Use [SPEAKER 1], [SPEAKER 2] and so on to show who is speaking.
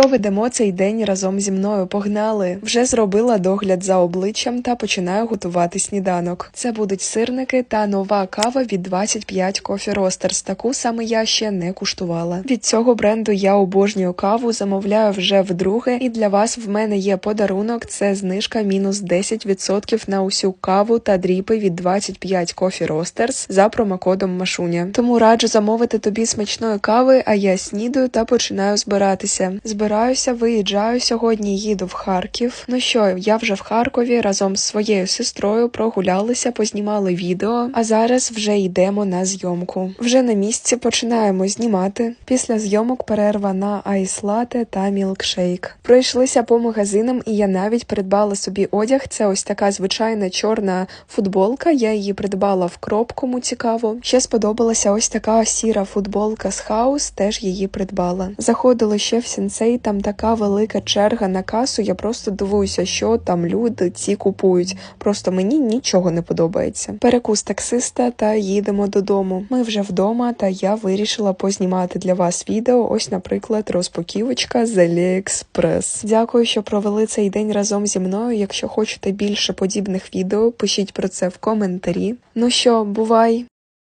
[SPEAKER 1] Проведемо цей день разом зі мною. Погнали! Вже зробила догляд за обличчям та починаю готувати сніданок. Це будуть сирники та нова кава від 25 Coffee Roasters. Таку саме я ще не куштувала. Від цього бренду я обожнюю каву, замовляю вже вдруге. І для вас в мене є подарунок. Це знижка мінус 10% на усю каву та дріпи від 25 Coffee Roasters за промокодом Машуня. Тому раджу замовити тобі смачної кави, а я снідаю та починаю збиратися. Збираюся, виїжджаю сьогодні. Їду в Харків. Ну що, я вже в Харкові разом з своєю сестрою прогулялися, познімали відео. А зараз вже йдемо на зйомку. Вже на місці починаємо знімати. Після зйомок перерва на айс-лате та мілкшейк. Пройшлися по магазинам, і я навіть придбала собі одяг. Це ось така звичайна чорна футболка. Я її придбала в кроп, кому цікаво. Ще сподобалася ось така сіра футболка з хаус, теж її придбала. Заходили ще в сенсей, там така велика черга на касу. Я просто дивуюся, що там люди ці купують. Просто мені нічого не подобається. Перекус таксиста та їдемо додому. Ми вже вдома, та я вирішила познімати для вас відео. Ось, наприклад, розпаківочка з AliExpress. Дякую, що провели цей день разом зі мною. Якщо хочете більше подібних відео, пишіть про це в коментарі. Ну що, бувай!